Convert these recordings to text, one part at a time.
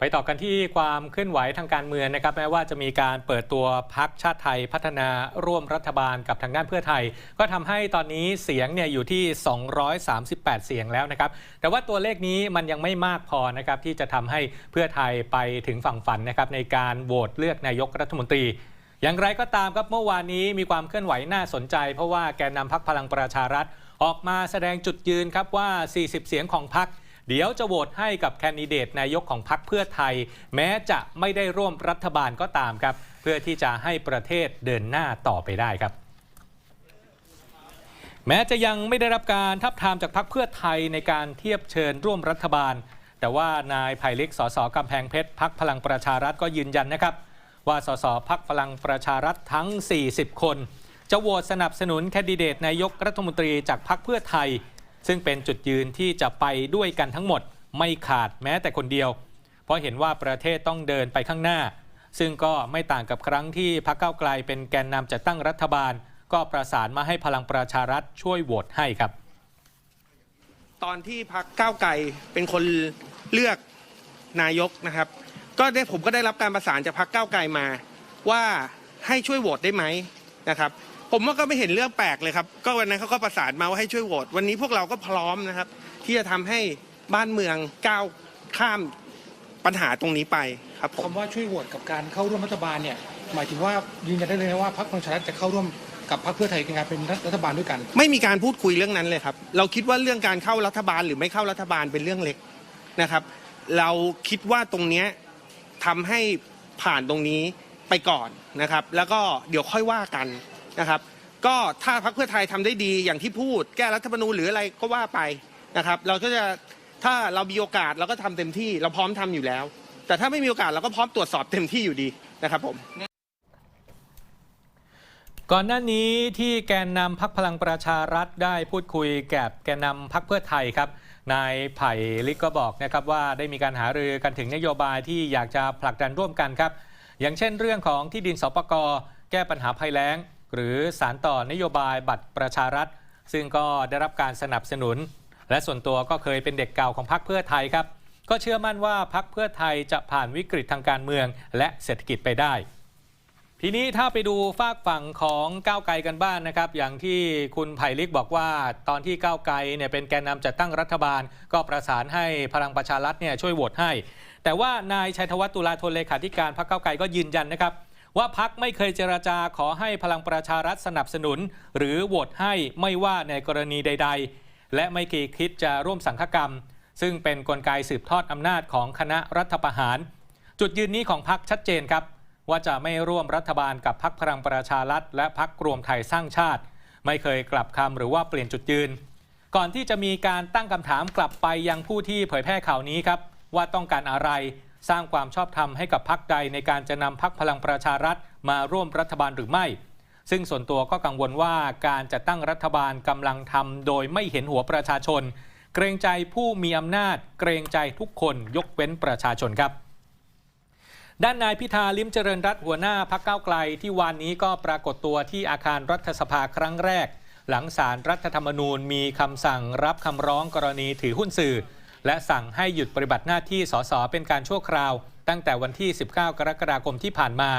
ไปต่อกันที่ความเคลื่อนไหวทางการเมืองนะครับแม้ว่าจะมีการเปิดตัวพักชาติไทยพัฒนาร่วมรัฐบาลกับทางด้านเพื่อไทย ก็ทำให้ตอนนี้เสียงเนี่ยอยู่ที่ 238 เสียงแล้วนะครับแต่ว่าตัวเลขนี้มันยังไม่มากพอนะครับที่จะทำให้เพื่อไทยไปถึงฝั่งฝันนะครับในการโหวตเลือกนายกรัฐมนตรีอย่างไรก็ตามครับเมื่อวานนี้มีความเคลื่อนไหวน่าสนใจ เพราะว่าแกนนำพักพลังประชารัฐ ออกมาแสดงจุดยืนครับว่า 40 เสียงของพัก เดี๋ยวจะโหวตให้กับแคนดิเดตนายกของพรรคเพื่อไทย แม้จะไม่ได้ร่วมรัฐบาลก็ตามครับ เพื่อที่จะให้ประเทศเดินหน้าต่อไปได้ครับแม้จะยังไม่ได้รับการทับทามจากพรรคเพื่อไทยในการเทียบเชิญร่วมรัฐบาล แต่ว่านายไผ่ลิกสสกำแพงเพชรพักพลังประชารัฐก็ยืนยันนะครับ ว่าสสพักพลังประชารัฐทั้ง 40 คน จะโหวตสนับสนุนแคนดิเดตนายกรัฐมนตรีจากพรรคเพื่อไทย ซึ่งเป็นจุดยืนที่จะไปด้วยกันทั้งหมด ไม่ขาดแม้แต่คนเดียว เพราะเห็นว่าประเทศต้องเดินไปข้างหน้า ซึ่งก็ไม่ต่างกับครั้งที่พรรคเก้าไกลเป็นแกนนำจัดตั้งรัฐบาล ก็ประสานมาให้พลังประชารัฐช่วยโหวตให้ครับ ตอนที่พักก้าวไกลเป็นคนเลือกนายกนะครับ ก็ได้ผมก็ได้รับการประสานจากพักก้าวไกลมา ว่าให้ช่วยโหวตได้ไหมนะครับ ผมว่าก็ไม่เห็นเรื่องแปลกเลยครับ ก็วันนั้นเขาก็ประสานมาว่าให้ช่วยโหวตวันนี้พวกเราก็พร้อมนะครับ ที่จะทำให้บ้านเมืองก้าวข้ามปัญหาตรงนี้ไปครับผมคำว่าช่วยโหวตกับการเข้าร่วมรัฐบาลเนี่ยหมายถึงว่ายืนยันได้เลยนะว่าพรรคพลังประชารัฐจะเข้าร่วมกับพรรคเพื่อไทยในการเป็นรัฐบาลด้วยกัน ไม่มีการพูดคุยเรื่องนั้นเลยครับ เราคิดว่าเรื่องการเข้ารัฐบาลหรือไม่เข้ารัฐบาลเป็นเรื่องเล็กนะครับ เราคิดว่าตรงเนี้ยทำให้ผ่านตรงนี้ไปก่อนนะครับ แล้วก็เดี๋ยวค่อยว่ากัน นะครับ ก็ถ้าพรรคเพื่อไทยทำได้ดีอย่างที่พูด แก้รัฐธรรมนูญหรืออะไรก็ว่าไปนะครับ เราก็จะถ้าเรามีโอกาสเราก็ทำเต็มที่เราพร้อมทำอยู่แล้ว แต่ถ้าไม่มีโอกาสเราก็พร้อมตรวจสอบเต็มที่อยู่ดีนะครับผมก่อนหน้านี้ที่แกนนำพักพลังประชารัฐได้พูดคุยกับแกนนำพักเพื่อไทยครับ นายไผ่ลิกก็บอกนะครับว่าได้มีการหารือกันถึงนโยบายที่อยากจะผลักดันร่วมกันครับ อย่างเช่นเรื่องของที่ดินสปกแก้ปัญหาภัยแล้ง หรือสารต่อนโยบายบัตรประชารัฐ ซึ่งก็ได้รับการสนับสนุน และส่วนตัวก็เคยเป็นเด็กเก่าของพรรคเพื่อไทยครับ ก็เชื่อมั่นว่าพรรคเพื่อไทยจะผ่านวิกฤตทางการเมือง และเศรษฐกิจไปได้ ทีนี้ถ้าไปดูฝากฝั่งของก้าวไกลกันบ้างนนะครับ อย่างที่คุณไผ่ลิกบอกว่า ตอนที่ก้าวไกลเนี่ยเป็นแกนนำจัดตั้งรัฐบาล ก็ประสานให้พลังประชารัฐเนี่ยช่วยโหวตให้ แต่ว่านายชัยธวัฒน์ตุลาธนเลขาธิการพรรคก้าวไกลก็ยืนยันนะครับ ว่าพักไม่เคยเจราจาขอให้พลังประชารัฐสนับสนุน หรือโหวตให้ไม่ว่าในกรณีใด ๆ และไม่เคยคิดจะร่วมสังฆกรรม ซึ่งเป็นนกลไกสืบทอดอำนาจของคณะรัฐประหาร จุดยืนนี้ของพักชัดเจนครับ ว่าจะไม่ร่วมรัฐบาลกับพักพลังประชารัฐ และพักรวมไทยสร้างชาติ ไม่เคยกลับคำหรือว่าเปลี่ยนจุดยืน ก่อนที่จะมีการตั้งคำถามกลับไปยังผู้ที่เผยแพร่ข่าวนี้ครับว่าต้องการอะไร สร้างความชอบธรรมให้กับพักใดในการจะนำพักพลังประชารัฐมาร่วมรัฐบาลหรือไม่ ซึ่งส่วนตัวก็กังวลว่าการจะตั้งรัฐบาลกำลังทำโดยไม่เห็นหัวประชาชน เกรงใจผู้มีอำนาจ เกรงใจทุกคนยกเว้นประชาชนครับด้านนายพิธาลิมเจริญรัตหัวหน้าพักเก้าไกลที่วานนี้ก็ปรากฏตัวที่อาคารรัฐสภาครั้งแรก หลังสารรัฐธรรมนูญมีคำสั่งรับคำร้องกรณีถือหุ้นสื่อ และสั่งให้หยุดปฏิบัติหน้าที่สสเป็นการชั่วคราว ตั้งแต่วันที่ 19 กรกฎาคมที่ผ่านมา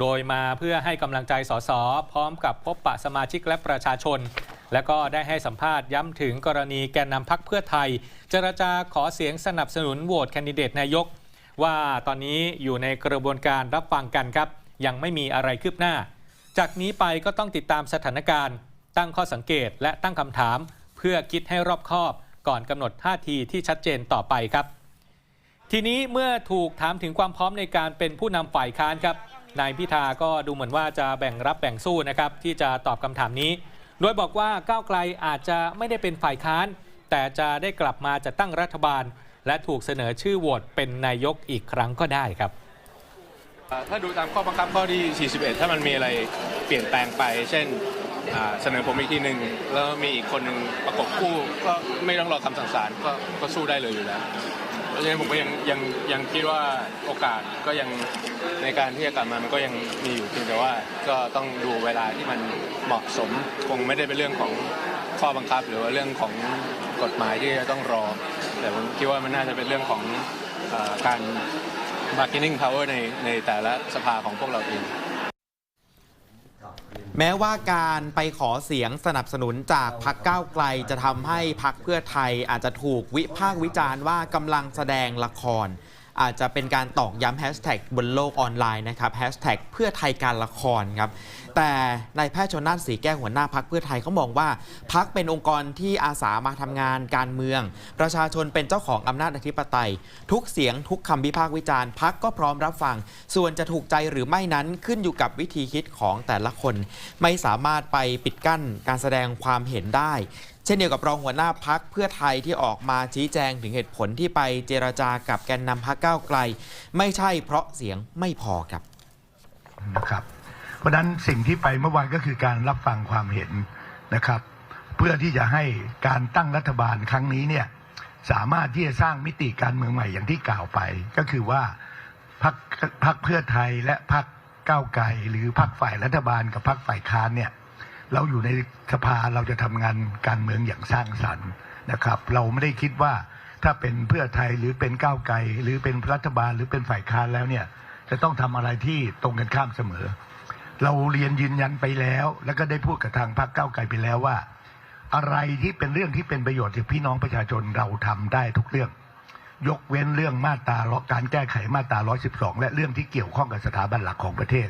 โดยมาเพื่อให้กำลังใจสสพร้อมกับพบปะสมาชิกและประชาชน และก็ได้ให้สัมภาษณ์ย้ำถึงกรณีแกนนำพักเพื่อไทย เจรจาขอเสียงสนับสนุนโหวตแคนดิเดตนายก ว่าตอนนี้อยู่ในกระบวนการรับฟังกันครับ ยังไม่มีอะไรคืบหน้า จากนี้ไปก็ต้องติดตามสถานการณ์ ตั้งข้อสังเกตและตั้งคำถาม เพื่อคิดให้รอบคอบ ก่อนกำหนดท่าทีที่ชัดเจนต่อไปครับ ทีนี้เมื่อถูกถามถึงความพร้อมในการเป็นผู้นำฝ่ายค้านครับนายพิธาก็ดูเหมือนว่าจะแบ่งรับแบ่งสู้นะครับที่จะตอบคำถามนี้ โดยบอกว่าก้าวไกลอาจจะไม่ได้เป็นฝ่ายค้าน แต่จะได้กลับมาจัดตั้งรัฐบาล และถูกเสนอชื่อโหวตเป็นนายกอีกครั้งก็ได้ครับ ถ้าดูตามข้อบังคับข้อที่ 41 ถ้ามันมีอะไรเปลี่ยนแปลงไป เช่น เสนอผมอีกทีหนึ่งแล้วมีอีกคนหนึ่งประกบคู่ก็ไม่ต้องรอคำสั่งศาลก็ก็สู้ได้เลยอยู่แล้วเพราะฉะนั้นผมก็ยังยังยังคิดว่าโอกาสก็ยังในการที่จะกลับมามันก็ยังมีอยู่เพียงแต่ว่าก็ต้องดูเวลาที่มันเหมาะสมคงไม่ได้เป็นเรื่องของข้อบังคับ หรือว่าเรื่องของกฎหมายที่จะต้องรอ แต่ผมคิดว่ามันน่าจะเป็นเรื่องของการ bargaining power ในในแต่ละสภาของพวกเราเอง แม้ว่าการไปขอเสียงสนับสนุนจากพักก้าวไกลจะทำให้พักเพื่อไทยอาจจะถูกวิพากษ์วิจารณ์ว่ากำลังแสดงละคร อาจจะเป็นการตอกย้ำแฮชแท็กบนโลกออนไลน์นะครับแฮชแท็กเพื่อไทยการละครครับแต่นายแพทย์ชนน่านสีแก้วหัวหน้าพักเพื่อไทยเขามองว่าพักเป็นองค์กรที่อาสามาทำงานการเมือง ประชาชนเป็นเจ้าของอำนาจอธิปไตย ทุกเสียงทุกคำวิพากษ์วิจารณ์พักก็พร้อมรับฟัง ส่วนจะถูกใจหรือไม่นั้นขึ้นอยู่กับวิธีคิดของแต่ละคน ไม่สามารถไปปิดกั้นการแสดงความเห็นได้ ช่นเดียวกับรองหัวหน้าพักเพื่อไทยที่ออกมาชี้แจงถึงเหตุผลที่ไปเจรจากับแกนนำพักก้าวไกล ไม่ใช่เพราะเสียงไม่พอครับนะครับ เพราะฉะนั้นสิ่งที่ไปเมื่อวานก็คือการรับฟังความเห็นนะครับ เพื่อที่จะให้การตั้งรัฐบาลครั้งนี้เนี่ยสามารถที่จะสร้างมิติการเมืองใหม่อย่างที่กล่าวไป ก็คือว่าพักพักเพื่อไทยและพักก้าวไกลหรือพักฝ่ายรัฐบาลกับพักฝ่ายค้านเนี่ย เราอยู่ในสภาเราจะทำงานการเมืองอย่างสร้างสรรค์นะครับ เราไม่ได้คิดว่าถ้าเป็นเพื่อไทยหรือเป็นก้าวไกลหรือเป็นรัฐบาลหรือเป็นฝ่ายค้านแล้วเนี่ยจะต้องทำอะไรที่ตรงกันข้ามเสมอ เราเรียนยืนยันไปแล้ว แล้วก็ได้พูดกับทางพรรคก้าวไกลไปแล้วว่า อะไรที่เป็นเรื่องที่เป็นประโยชน์กับพี่น้องประชาชนเราทำได้ทุกเรื่อง ยกเว้นเรื่องมาตราการแก้ไขมาตรา 112 และเรื่องที่เกี่ยวข้องกับสถาบันหลักของประเทศ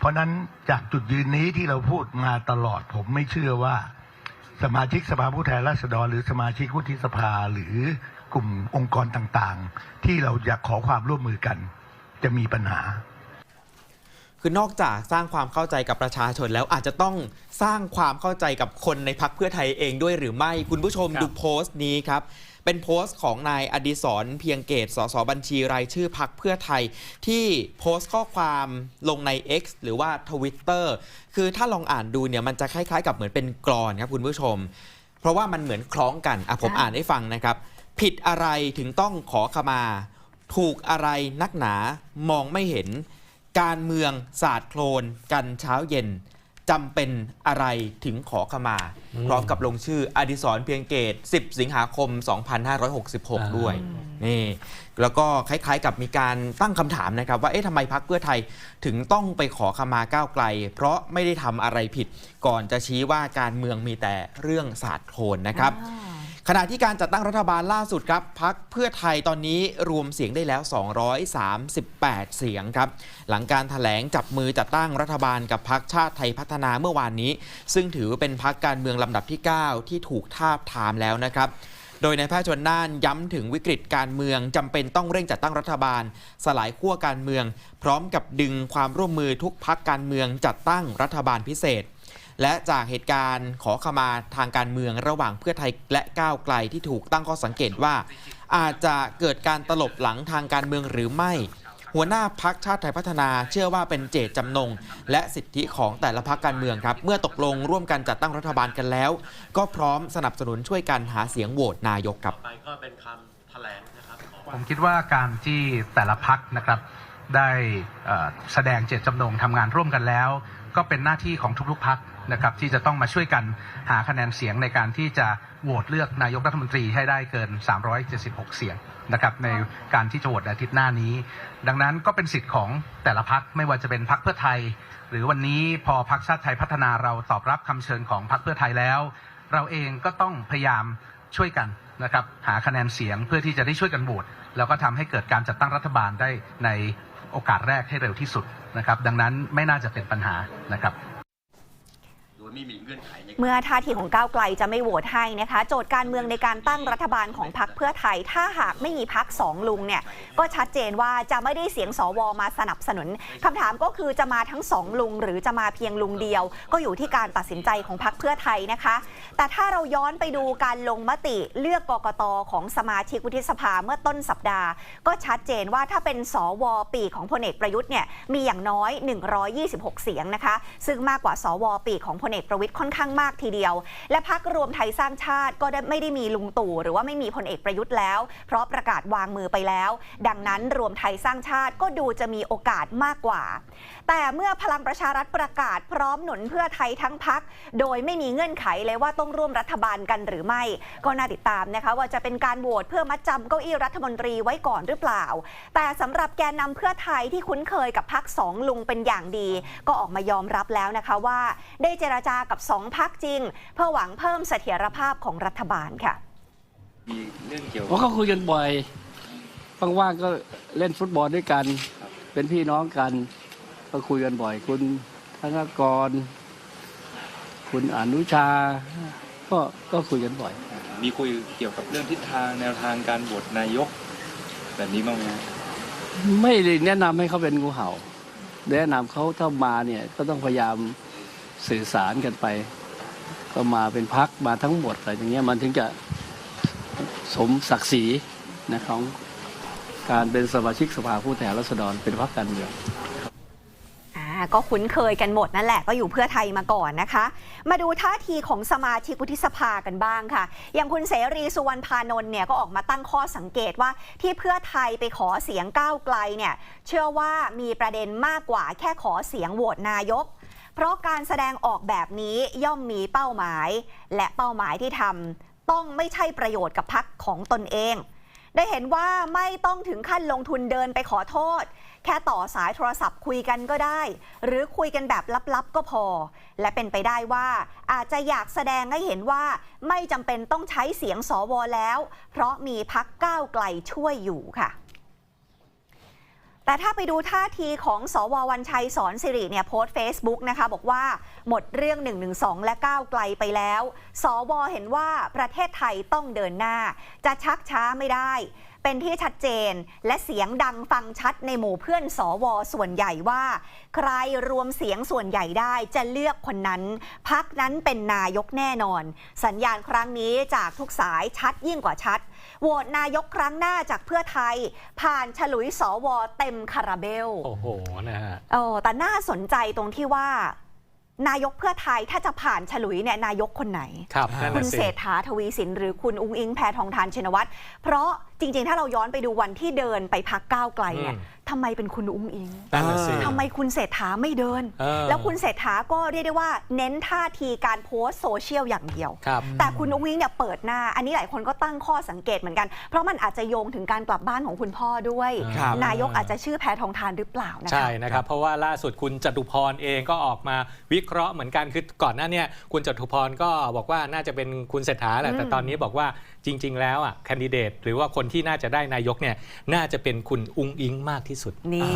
เพราะนั้นจากจุดยืนนี้ที่เราพูดมาตลอด ผมไม่เชื่อว่า สมาชิกสภาผู้แทนราษฎร หรือสมาชิกวุฒิสภาหรือกลุ่มองค์กรต่างๆ ที่เราอยากขอความร่วมมือกัน จะมีปัญหา คือนอกจากสร้างความเข้าใจกับประชาชนแล้วอาจจะต้องสร้างความเข้าใจกับคนในพักเพื่อไทยเองด้วยหรือไม่ คุณผู้ชมดูโพสต์นี้ครับ เป็นโพสต์ของนายอดิศรเพียงเกตสสบัญชีรายชื่อพักเพื่อไทย ที่โพสต์ข้อความลงใน X หรือว่า Twitter คือถ้าลองอ่านดูเนี่ยมันจะคล้ายๆ กับเหมือนเป็นกรอนครับคุณผู้ชม เพราะว่ามันเหมือนคล้องกันอะผมอ่าอ่านให้ฟังนะครับ ผิดอะไรถึงต้องขอขมา ถูกอะไรนักหนามองไม่เห็น การเมืองศาสตร์โคลนกันเช้าเย็น จำเป็นอะไรถึงขอขมา พร้อมกับลงชื่ออดิศรเพียงเกต 10 สิงหาคม 2566 ด้วยนี่แล้วก็คล้ายๆกับมีการตั้งคำถามนะครับ ว่าเอ๊ะทำไมพักเพื่อไทยถึงต้องไปขอขมาก้าวไกล เพราะไม่ได้ทำอะไรผิด ก่อนจะชี้ว่าการเมืองมีแต่เรื่องศาสตร์โคลนนะครับอ่า ขณะที่การจัดตั้งรัฐบาลล่าสุดครับพักเพื่อไทยตอนนี้รวมเสียงได้แล้ว 238 เสียงครับ หลังการถแถลงจับมือจัดตั้งรัฐบาลกับพักชาติไทยพัฒนาเมื่อวานนี้ ซึ่งถือเป็นพักการเมืองลำดับที่ 9 ที่ถูกทาบทามแล้วนะครับโดยนายแพทย์ชนน่านย้ำถึงวิกฤตการเมืองจำเป็นต้องเร่งจัดตั้งรัฐบาล สลายขั้วการเมือง พร้อมกับดึงความร่วมมือทุกพักการเมืองจัดตั้งรัฐบาลพิเศษ และจากเหตุการณ์ขอขมาทางการเมืองระหว่างเพื่อไทยและก้าวไกลที่ถูกตั้งข้อสังเกตว่า อาจจะเกิดการตลบหลังทางการเมืองหรือไม่ หัวหน้าพักชาติไทยพัฒนาเชื่อว่าเป็นเจตจำนง และสิทธิของแต่ละพักการเมืองครับ เมื่อตกลงร่วมกันจัดตั้งรัฐบาลกันแล้ว ก็พร้อมสนับสนุนช่วยกันหาเสียงโหวตนายกครับไปก็เป็นคำแถลงนะครับของผมคิดว่าการที่แต่ละพักนะครับได้เอ่อแสดงเจตจำนงทำงานร่วมกันแล้ว ก็เป็นหน้าที่ของทุกๆพัก นะครับที่จะต้องมาช่วยกันหาคะแนนเสียงในการที่จะโหวตเลือกนายกรัฐมนตรีให้ได้เกิน 376 เสียงนะครับในการที่จะโหวตอาทิตย์หน้านี้ ดังนั้นก็เป็นสิทธิ์ของแต่ละพักไม่ว่าจะเป็นพักเพื่อไทย หรือวันนี้พอพักชาติไทยพัฒนาเราตอบรับคำเชิญของพักเพื่อไทยแล้ว เราเองก็ต้องพยายามช่วยกันนะครับหาคะแนนเสียงเพื่อที่จะได้ช่วยกันโหวตแล้วก็ทำให้เกิดการจัดตั้งรัฐบาลได้ในโอกาสแรกให้เร็วที่สุดนะครับ ดังนั้นไม่น่าจะเป็นปัญหานะครับ ยไม่มีเงื่อนไขเมื่อท่าทีของก้าวไกลจะไม่โหวตให้นะคะ โจทย์การเมืองในการตั้งรัฐบาลของพรรคเพื่อไทย ถ้าหากไม่มีพรรคสองลุงเนี่ยก็ชัดเจนว่าจะไม่ได้เสียงสวมาสนับสนุนคำถามก็คือจะมาทั้งสองลุง หรือจะมาเพียงลุงเดียว ก็อยู่ที่การตัดสินใจของพรรคเพื่อไทยนะคะ แต่ถ้าเราย้อนไปดูการลงมติเลือกกกตของสมาชิกวุฒิสภาเมื่อต้นสัปดาห์ ก็ชัดเจนว่าถ้าเป็นสวปีของพลเอกประยุทธ์เนี่ยมีอย่างน้อย 126 เสียงนะคะ ซึ่งมากกว่าสวปีของพลเอกอกประวิตยค่อนข้างมากทีเดียว และพักรวมไทยสร้างชาติก็ได้ไม่ได้มีลุงตู่หรือว่าไม่มีพลเอกประยุทธ์แล้ว เพราะประกาศวางมือไปแล้ว ดังนั้นรวมไทยสร้างชาติก็ดูจะมีโอกาสมากกว่า แต่เมื่อพลังประชารัฐประกาศพร้อมหนุนเพื่อไทยทั้งพัก โดยไม่มีเงื่อนไขเลยว่าต้องร่วมรัฐบาลกันหรือไม่ ก็น่าติดตามนะคะ ว่าจะเป็นการโหวตเพื่อมัดจำเก้าอี้รัฐมนตรีไว้ก่อนหรือเปล่า แต่สำหรับแกนนำเพื่อไทยที่คุ้นเคยกับพักสองลุงเป็นอย่างดี ก็ออกมายอมรับแล้วนะคะว่า ได้เจรจากับสองพักจริง เพื่อหวังเพิ่มเสถียรภาพของรัฐบาลค่ะมีเรื่องเกี่ยวเพราะเขาคุยกันบ่อยว่างๆก็เล่นฟุตบอลด้วยกัน เป็นพี่น้องกัน ก็คุยกันบ่อย คุณธนกร คุณอนุชา ก็ก็คุยกันบ่อย มีคุยเกี่ยวกับเรื่องทิศทางแนวทางการโหวตนายก แบบนี้บ้างไหมไม่ได้แนะนำให้เขาเป็นงูเห่า แนะนำเขาถ้ามาเนี่ยก็ต้องพยายาม สื่อสารกันไป ก็มาเป็นพักมาทั้งหมดอะไรอย่างเงี้ยมันถึงจะสมศักดิ์ศรีนะของการเป็นสมาชิกสภาผู้แทนราษฎรเป็นพรรคการเมืองอ่าก็คุ้นเคยกันหมดนั่นแหละก็อยู่เพื่อไทยมาก่อนนะคะ มาดูท่าทีของสมาชิกวุฒิสภากันบ้างค่ะ อย่างคุณเสรีสุวรรณพานนท์เนี่ยก็ออกมาตั้งข้อสังเกตว่าที่เพื่อไทยไปขอเสียงก้าวไกลเนี่ยเชื่อว่ามีประเด็นมากกว่าแค่ขอเสียงโหวตนายก เพราะการแสดงออกแบบนี้ย่อมมีเป้าหมาย และเป้าหมายที่ทำต้องไม่ใช่ประโยชน์กับพักของตนเอง ได้เห็นว่าไม่ต้องถึงขั้นลงทุนเดินไปขอโทษ แค่ต่อสายโทรศัพท์คุยกันก็ได้ หรือคุยกันแบบลับๆก็พอ และเป็นไปได้ว่าอาจจะอยากแสดงให้เห็นว่าไม่จำเป็นต้องใช้เสียงสวแล้ว เพราะมีพักก้าวไกลช่วยอยู่ค่ะ แต่ถ้าไปดูท่าทีของสววันชัยสอนสิริเนี่ยโพสต์ Facebook นะคะ บอกว่าหมดเรื่อง 112 และก้าวไกลไปแล้ว สวเห็นว่าประเทศไทยต้องเดินหน้า จะชักช้าไม่ได้ เป็นที่ชัดเจนและเสียงดังฟังชัดในหมู่เพื่อนสวส่วนใหญ่ว่า ใครรวมเสียงส่วนใหญ่ได้จะเลือกคนนั้น พักนั้นเป็นนายกแน่นอน สัญญาณครั้งนี้จากทุกสายชัดยิ่งกว่าชัด โหวตนายกครั้งหน้าจากเพื่อไทย ผ่านฉลุยสวเต็มคาราเบล โอ้โหนะฮะเออแต่น่าสนใจตรงที่ว่า นายกเพื่อไทยถ้าจะผ่านฉลุยเนี่ยนายกคนไหน ครับนั่นคุณน่ะสิ เศรษฐาทวีสินหรือคุณอุ้งอิงแพทองทานชินวัตรเพราะ จริง ๆ ถ้าเราย้อนไปดูวันที่เดินไปพักก้าวไกลเนี่ยอืมทำไมเป็นคุณอุ้งอิงนั่นน่ะสิ ทำไมคุณเศรษฐาไม่เดิน เออ แล้วคุณเศรษฐาก็เรียกได้ว่าเน้นท่าทีการโพสต์โซเชียลอย่างเดียว ครับ แต่คุณอุ้งอิงเนี่ยเปิดหน้า อันนี้หลายคนก็ตั้งข้อสังเกตเหมือนกัน เพราะมันอาจจะโยงถึงการกลับบ้านของคุณพ่อด้วย ครับ นายกอาจจะชื่อแพทองทานหรือเปล่านะคะ ใช่นะครับ เพราะว่าล่าสุดคุณจตุพรเองก็ออกมาวิเคราะห์เหมือนกันคือก่อนหน้าเนี้คุณจตุพรก็บอกว่าน่าจะเป็นคุณเศรษฐาแหละแต่อืมตอนนี้บอกว่าจริง ๆ แล้วอะแคนดิเดตหรือว่าคนที่น่าจะได้นายกเนี่ยน่าจะเป็นคุณอุงอิงมากที่สุดนี่